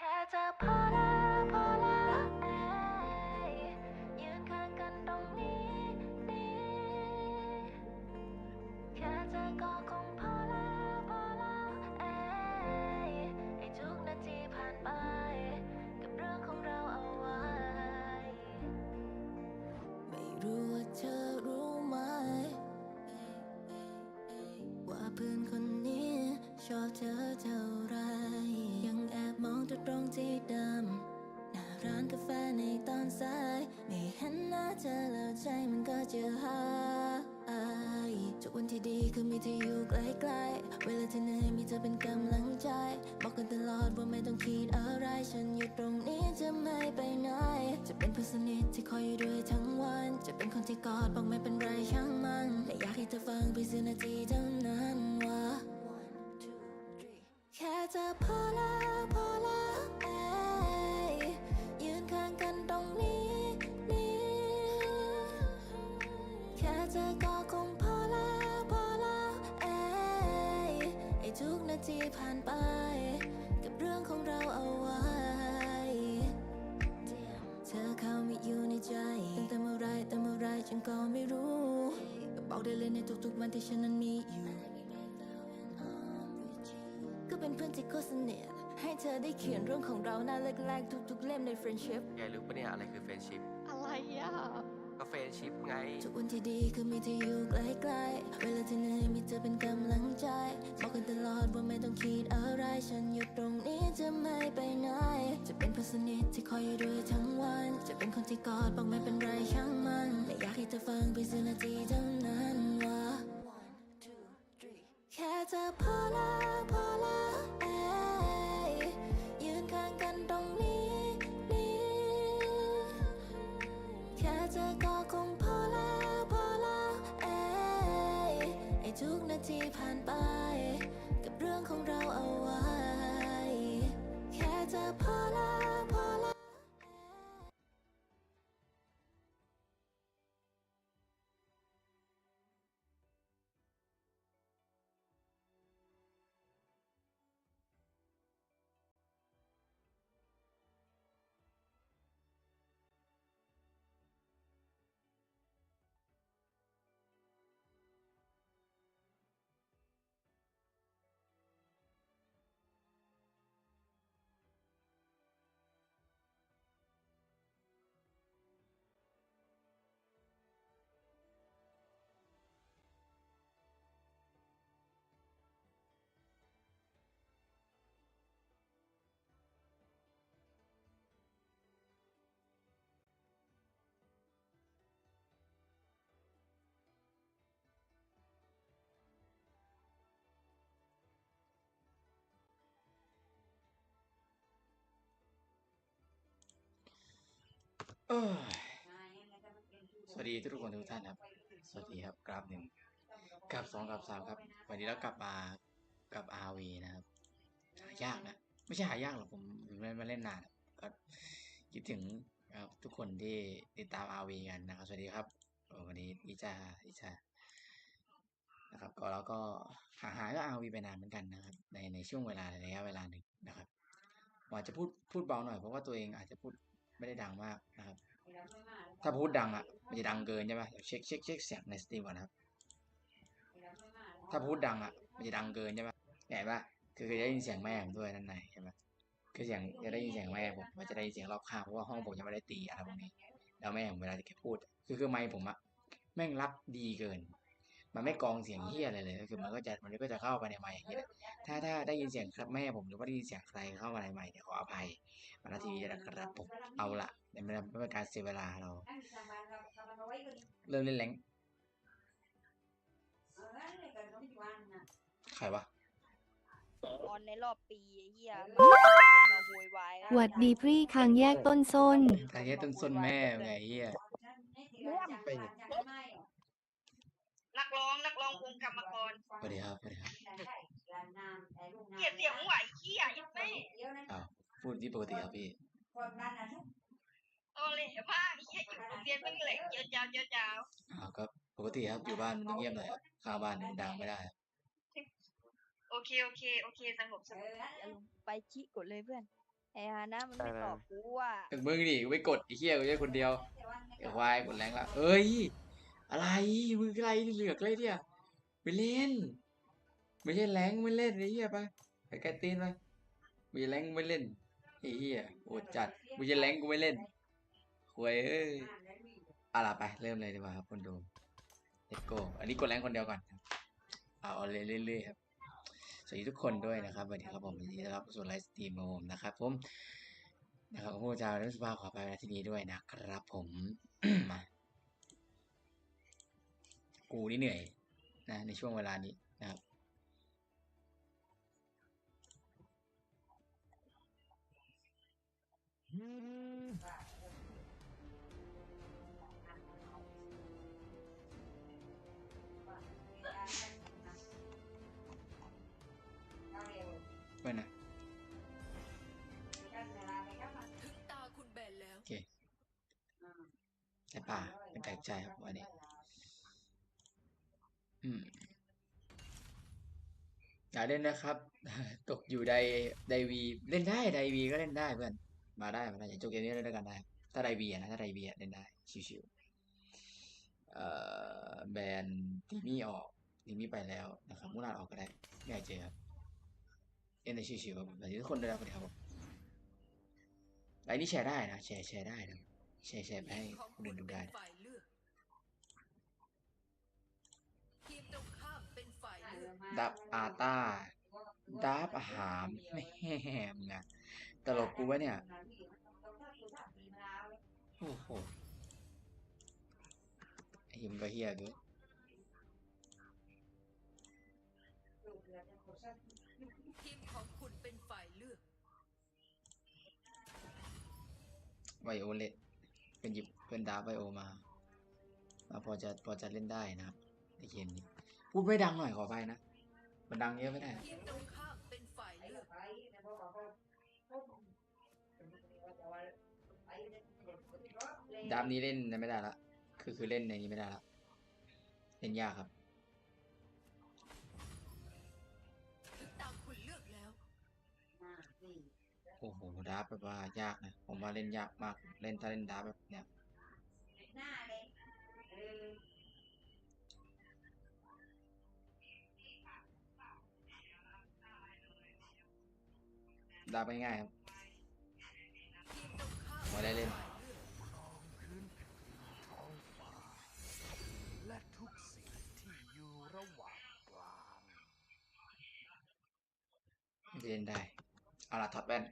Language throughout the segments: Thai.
แค่จะพอแล้วพอแล้วเอ้ยืนข้างกันตรงนี้นี่แค่จะก็คงพอแล้ว ที่ดีคือมีเธออยู่ใกล้ๆเวลาที่เหนื่อยมีเธอเป็นกำลังใจ บอกกันต เป็นเพื่อนที่โคตรสนิทให้เธอได้เขียนเรื่องของเราหน้าแรกๆทุกๆเล่มใน friendship แกรู้ปะเนี่ยอะไรคือเฟรนชิพอะไรอะ ก็เฟรนชิพไง ทุกวันที่ดีคือมีเธออยู่ใกล้ๆเวลาที่เหนื่อยมีเธอเป็นกำลังใจ บอกกันตลอดว่าไม่ต้องคิดอะไร ฉันอยู่ตรงนี้จะไม่ไปไหน จะเป็นเพื่อนสนิทที่คอยอยู่ด้วยทั้งวัน จะเป็นคนที่กอดบอกไม่เป็นไรช่างมันและอยากให้เธอฟังเพียงสินาทีเท่านั้นว่าแค่เธอพอแล้วพอแล้ว ทุกนาทีผ่านไป กับเรื่องของเราเอาไว้ แค่เธอพอแล้วพอแล้ว สวัสดีทุกคนทุกท่านครับ สวัสดีครับกราฟหนึ่งกราฟสองกราฟสามครับ วันนี้เรากลับมากับ RV นะครับ หายากนะ ไม่ใช่หายากหรอกผมไม่มาเล่นนานก็คิดถึงครับทุกคนที่ติดตาม RV กันนะครับ สวัสดีครับวันนี้อิจาอิจานะครับ ก็แล้วก็หาหายก็ RV ไปนานเหมือนกันนะครับ ในในช่วงเวลาระยะเวลาหนึ่งนะครับอาจจะพูดพูดเบาหน่อยเพราะว่าตัวเองอาจจะพูด ไม่ได้ดังมากนะครับ ถ้าพูดดังอะมันจะดังเกินใช่ไหมเดี๋ยวเช็คเช็คเช็คเสียงในสตรีมก่อนนะครับ ถ้าพูดดังอะมันจะดังเกินใช่ไหมเห็นปะคือจะได้ยินเสียงแม่ผมด้วยด้านในใช่ไหมคือเสียงจะได้ยินเสียงแม่ผมมันจะได้ยินเสียงรอบข้างเพราะว่าห้องผมยังไม่ได้ตีอะไรพวกนี้แล้วแม่ผมเวลาที่แกพูด คือคือไมค์ผมอะแม่งรับดีเกิน มันไม่กรองเสียงเฮียอะไรเลยก็คือ มันก็จะมันก็จะเข้าไปในไมค์อย่างนี้แหละถ้าถ้าได้ยินเสียงครับแม่ผมหรือว่าได้ยินเสียงใครเข้ามาในไมค์เนี่ยขออภัยมานาทีนี้นะครับผมเอาละเดี๋ยวไม่ไม่เป็นการเสียเวลาเรา เริ่มเล่นแรงค์ใครวะออนในรอบปีไอ้เหี้ยคนมาโวยวายหวัดดีพรี่คางแยกต้นส้นทางนี้ต้นส้นแม่ไงเฮีย นักร้องนักร้องวงกรรมกรสวัสดีครับสวัสดีครับเกลียดเสียงไหวเขี้ยยัดแม่อ้าวพูดที่ปกติครับพี่ตอเหล่มากเขี้ยอยู่โรงเรียนเป็นเหล็กยาวๆยาวอ้าวก็ปกติครับอยู่บ้านมันต้องเงียบหน่อยครับข้างบ้านดังไม่ได้ครับๆโอเคโอเคโอเคสงบสงบอย่าลงไปชิกดเลยเพื่อนไอไอ้ฮานะมันไม่ตอบกูอะถึงมึงดิกูไม่กดไอ้เหี้ยกูแค่คนเดียวไอ้ควายกดแรงละเอ้ย อะไรมึงอะไรเหลือกเลยเนี่ยไม่เล่น ไม่ใช่แรงไม่เล่นไอ้เหี้ยไปไปไกลตีนไปไมีแรงไม่เล่นไอ้เหี้ยโอดจัดไม่ใช่แรงกูไม่เล่นควยเอ้ยอาล่ะไปเริ่มเลยดีกว่าครับคนดู let's go อันนี้กดแรงคนเดียวก่อนเอาเลยเรื่อยๆครับสวัสดีทุกคนด้วยนะครับสวัสดีครับผมยินดีต้อนรับเข้าสู่ไลฟ์สตรีมของผมนะครับผมนะครับผู้จาเรื่องสุภาขอไปณที่นี้ด้วยนะครับผมมา กูนี่เหนื่อยนะในช่วงเวลานี้นะครับไม่นะถึงตาคุณแบนแล้ว โอเคแต่ป่าเป็นแปลกใจครับวันนี้ อยากเล่นนะครับ ตกอยู่ไดไดวีเล่นได้ไดวีก็เล่นได้เพื่อน มาได้มาได้อย่างจบเกมนี้เล่นด้วยกันได้ถ้าไดวีนะถ้าไดวีเล่นได้ชิวๆเอ่อแบนทีมี่ออกทีมี่ไปแล้วนะครับมุนาดออกก็ได้ไม่อยากเจอครับเล่นในชิวๆครับแบบทุกคนได้รับสวัสดีครับไลน์นี้แชร์ได้นะแชร์แชร์ได้นะแชร์แชร์ไปให้คนอื่นดูได้ เป็นฝ่ายเลือกทีมตรงข้ามเป็นฝ่ายเลือก ดับอาตาดับอาหารแม่มงอะตลกกูวะเนี่ย โอ้โหไอ้ยิมงก็เฮียเกินทีมของคุณเป็นฝ่ายเลือกไวโอเลตเป็นหยิบเป็นดาร์ฟไวโอมามาพอจะพอจะเล่นได้นะครับในเกมนี้ พูดไม่ดังหน่อยขอไปนะ มันดังเยอะไม่ได้ทีมตรงข้ามเป็นฝ่ายเลือกดาร์ฟนี้เล่นไม่ได้ละ คือคือเล่นในนี้ไม่ได้ละเล่นยากครับถึงตาคุณเลือกแล้วโอ้โหดาร์ฟแบบว่ายากนะ ผมว่าเล่นยากมาก เล่นถ้าเล่นดาร์ฟแบบเนี้ย ดาร์ฟง่ายๆครับมาได้เล่นเลือกและทุกสิ่งที่อยู่ระหว่างกลางเล่นได้ เอาละถอดแว่น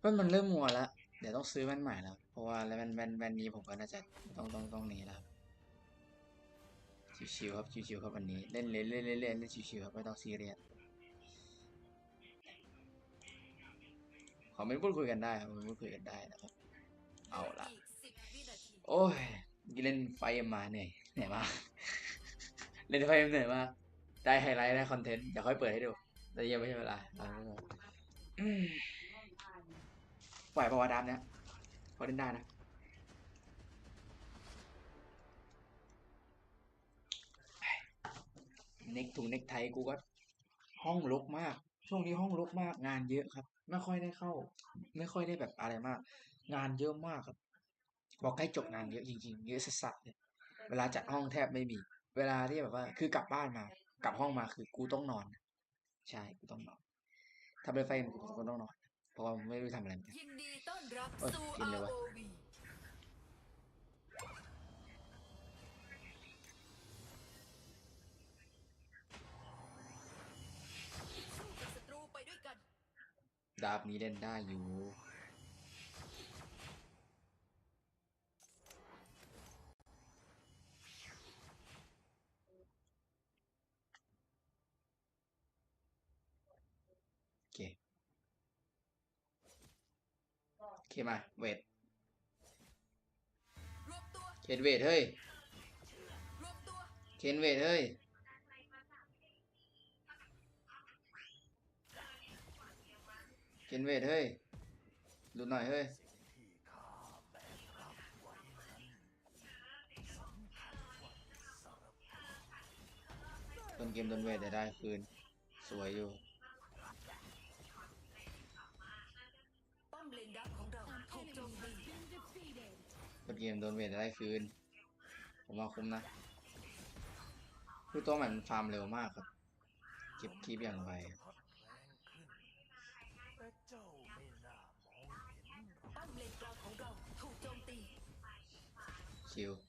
แว่นมันเริ่มมัวแล้ว เดี๋ยวต้องซื้อแว่นใหม่แล้ว เพราะว่าแว่นแว่นแว่นนี้ผมก็น่าจะต้องต้องต้องนี้แล้วชิวๆครับชิวๆครับวันนี้ เล่นเล่นเล่นเล่นเล่นเล่นชิวๆครับไม่ต้องซีเรียส ขอไม่พูดคุยกันได้ครับไม่พูดคุยกันได้นะครับ เอาละอีกสิบวินาทีโอ้ยเล่นไฟเอ็มมาเหนื่อยเหนื่อยมากเล่นไฟเอ็มเหนื่อยมากได้ไฮไลท์ได้คอนเทนต์เดี๋ยวค่อยเปิดให้ดูแต่ยังไม่ใช่เวลาเอาไว้ก่อนอืมไหวประวัติดามเนี้ยพอเล่นได้นะเน็กถุงเน็กไทกูก็ห้องรกมาก ช่วงนี้ห้องรกมากงานเยอะครับ ไม่ค่อยได้เข้า ไม่ค่อยได้แบบอะไรมาก งานเยอะมากครับบอกใกล้จบงานเยอะจริงๆเยอะสัสๆเลยเวลาจัดห้องแทบไม่มี เวลาที่แบบว่า คือกลับบ้านมา กลับห้องมาคือกูต้องนอน ใช่กูต้องนอน ถ้าเป็นไฟมันกูก็ต้องนอน เพราะว่าไม่รู้ทำอะไรเหมือนกันยินดีต้อนรับเอ้ยสู่กินเลยวะ ROV สู้กับศัตรูไปด้วยกัน ดาบนี้เล่นได้อยู่ โอเค โอเคมา เวทเคนเวทเฮ้ย เคนเวทเฮ้ย นเวทเฮ้ยดูหน่อยเฮ้ยต้นเกมต้นเวทได้คืน สวยอยู่ป้อมเลนดับเกโจมตีนเกมต้วทได้คืน ผมว่าคุ้มนะคือตัวใหม่มันฟาร์มเร็วมากครับ เก็บคีบอย่างไร ชิ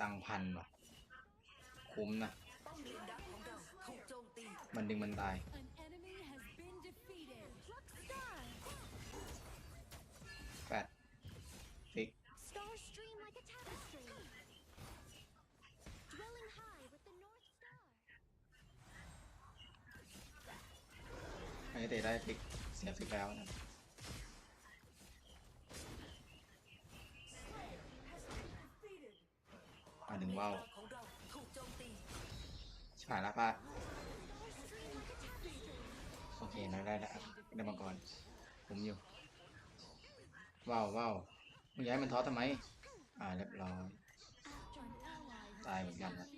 ตังพันว่ะคุ้มนะ มันดึงมันตาย แปดฟิก Stars stream like a tapestry. Dwelling high with the North Star. ไม่ได้เตะได้ฟิกเสียฟิกแล้วนะมาถึง ว่าวกลางของเราถูกโจมตีชิบหายละป้าโอเคได้ได้แล้วได้มาก่อนผมอยู่ว้าวว้าวมึงย้ายมันท้อทำไม อ่าเรียบร้อยตายเหมือนกันนะ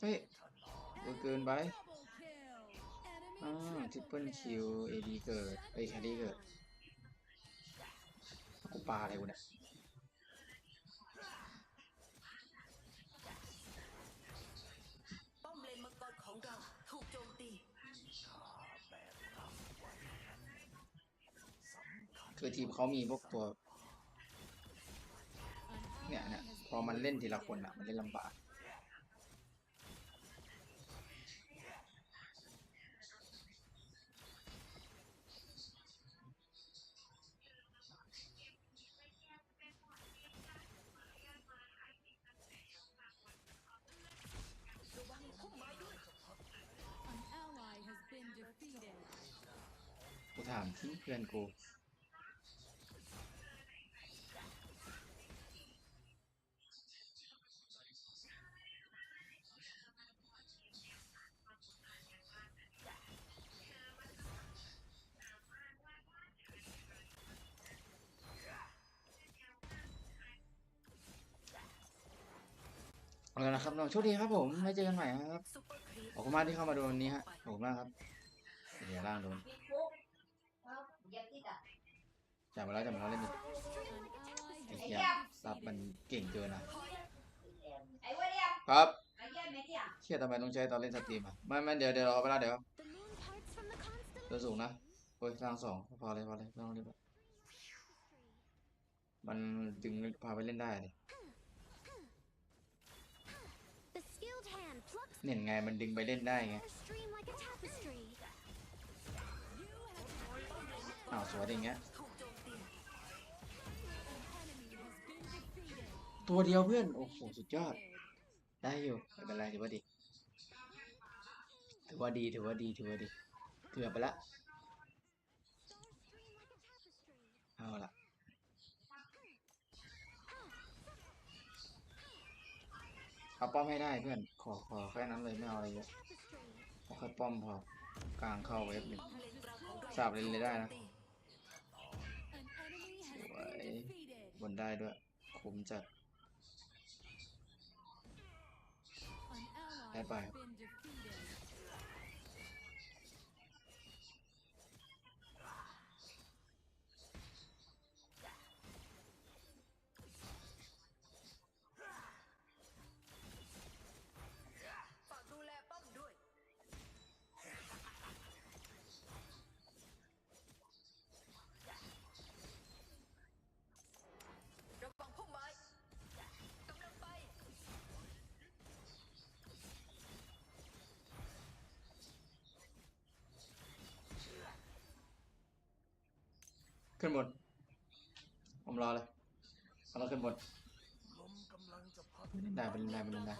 เฮ้ยเยอะเกินไปอ่าทริปเปิลคิวเอดีเกิดไอ้ยแครี่เกิด กูปลาอะไรกูเนี่ยป้อมเลนมังกรของเราถูกโจมตีคือทีมเขามีพวกตัว เนี่ยเนี่ยพอมันเล่นทีละคนอะมันเล่นลำบาก เอาละนะครับน้องโชคดีครับผมไว้เจอกันใหม่ครับซุปเปอร์ครีปขอบคุณมากที่เข้ามาดูวันนี้ฮะขอบคุณมากครับเดี๋ยวล่างโดนจับมาแล้วจับมาแล้วเล่นดิไอ้เหี้ยสับมันเก่งเกินอะครับเชี่ยทำไมต้องใช้ตอนเล่นสตรีมอะไม่ไม่เดี๋ยวเดี๋ยวรอไปแล้วเดี๋ยว The moon parts from the constant ตัวสูงนะโอ้ยล่างสองพอเลยพอเลยไม่ต้องรีบอะมันจึงพาไปเล่นได้เลย เห็นไงมันดึงไปเล่นได้ไงอ้าวสวยอย่างเงี้ยตีตัวเดียวเพื่อน โอ้โห สุดยอด ได้อยู่ไม่เป็นไรถือว่าดี ถือว่าดี ถือว่าดี ถือว่าดี เกือบไปละ เอาละ เอาป้อมให้ได้เพื่อน ขอขอแค่นั้นเลยไม่เอาอะไรเยอะขอแค่ป้อมพอกลางเข้าเวฟหนึ่งสาบเลนเลยได้นะถูกโจมตีสวยบนได้ด้วยคุ้มจัดได้ไปครับ ขึ้นบน ผมรอเลยเอาเราขึ้นบนลมกำลังจะพัดไปเล่นได้ไปเล่นได้ไปเล่นได้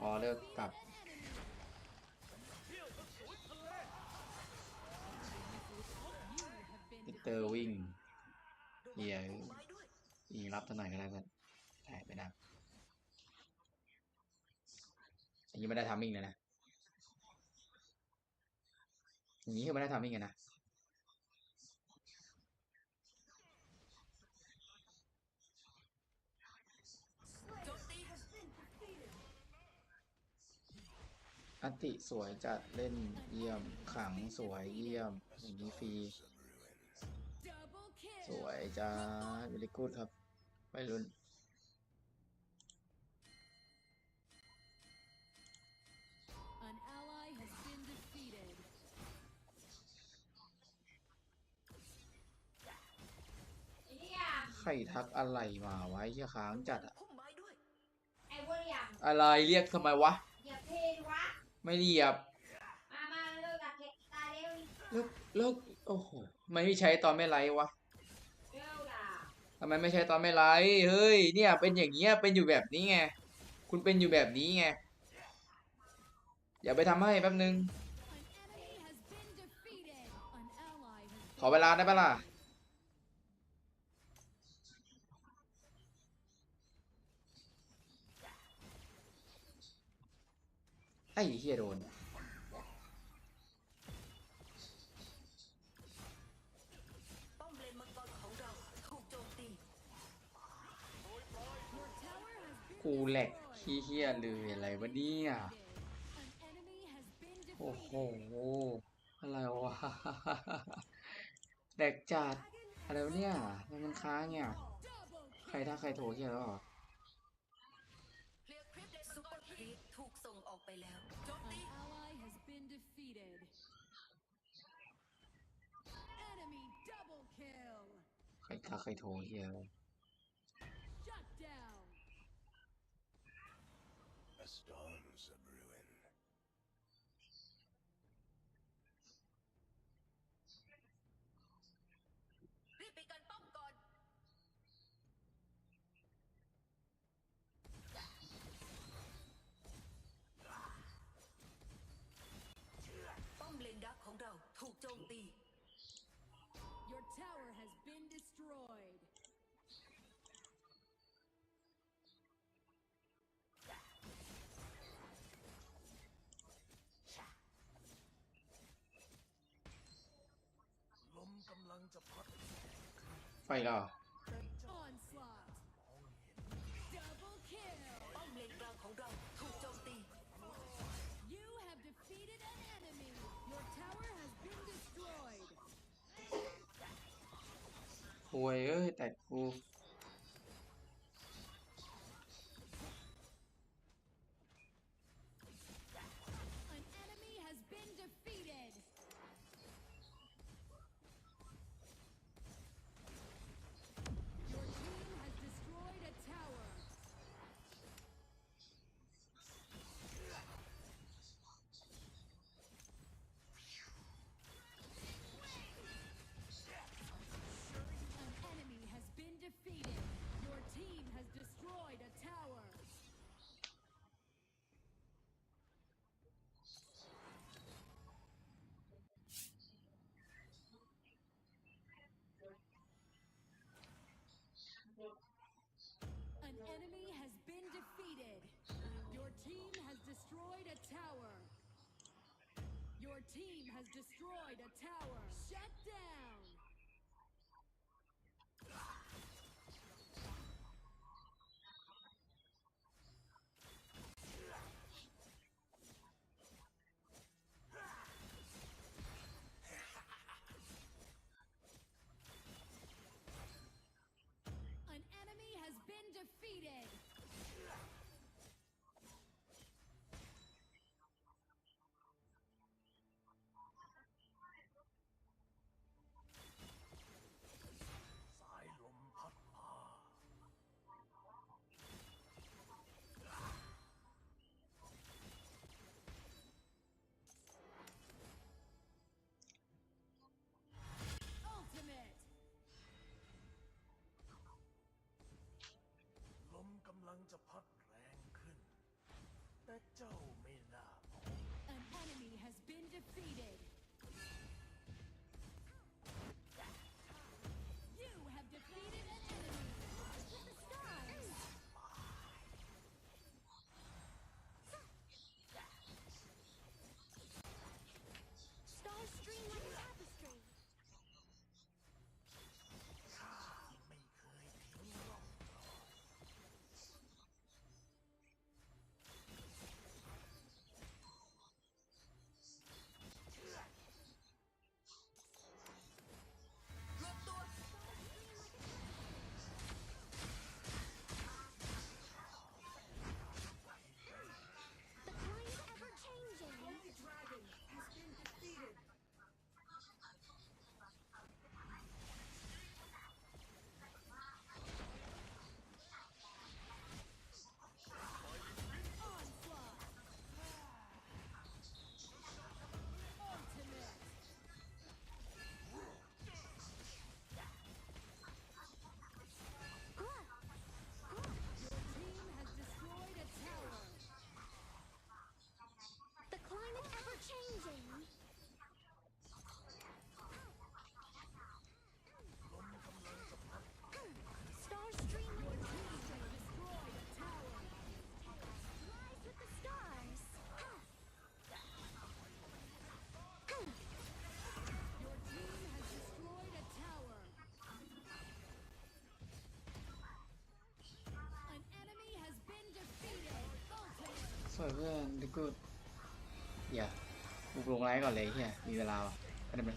อ๋อเลิกกลับมิเตอร์วิ่งเฮียยิงรับเท่าไหร่ก็ได้เพื่อนได้ไปได้อันนี้ไม่ได้ทำมิ่งเลยนะ อย่างนี้คือไม่ได้ทำมิ่งกันนะโจมตีอันติสวยจัดเล่นเยี่ยมขังสวยเยี่ยม อย่างนี้ฟรี สวยจ้าวิลิกูดครับไปรุ่น รทักอะไรมาไว้เหี้ยค้างจัดอะพุ่มไม้ด้วยไอ้พวกอย่างอะไรเรียกทำไมวะ อย่าเพลวะ ไม่เรียบมามาเลิกกับเก็บตาเร็วเลิกเลิกโอ้โหไม่ใช้ตอนไม่ไลฟ์วะเร็วล่ะทำไมไม่ใช้ตอนไม่ไลฟ์เฮ้ย เนี่ยเป็นอย่างเงี้ยเป็นอยู่แบบนี้ไงคุณเป็นอยู่แบบนี้ไงอย่าไปทำให้แป๊บนึง ขอเวลาได้ปะล่ะ ไอ้เฮียโดน ป้อมเลนมังกรของเราถูกโจมตีกูแหลกขี้เฮียเลยอะไรวะเนี่ยโอ้โหอะไรวะ แดกจัด อะไรวะเนี่ย มันค้างเนี่ยใครถ้าใครโทรเฮียแล้วเหรอ ไปแล้วโจมตีใครถ้าใครโทรเฮียแล้ว A storm's ไฟแล้วเหรอป้อมเลนกลางของเราถูกโจมตีโวยเอ้ย แต่กู destroyed a tower. Your team has destroyed a tower. Shut down. เพื่อนดูกูอย่าบุกลงไลฟ์ก่อนเลยเฮียมีเวลาอะอันนั้นมัน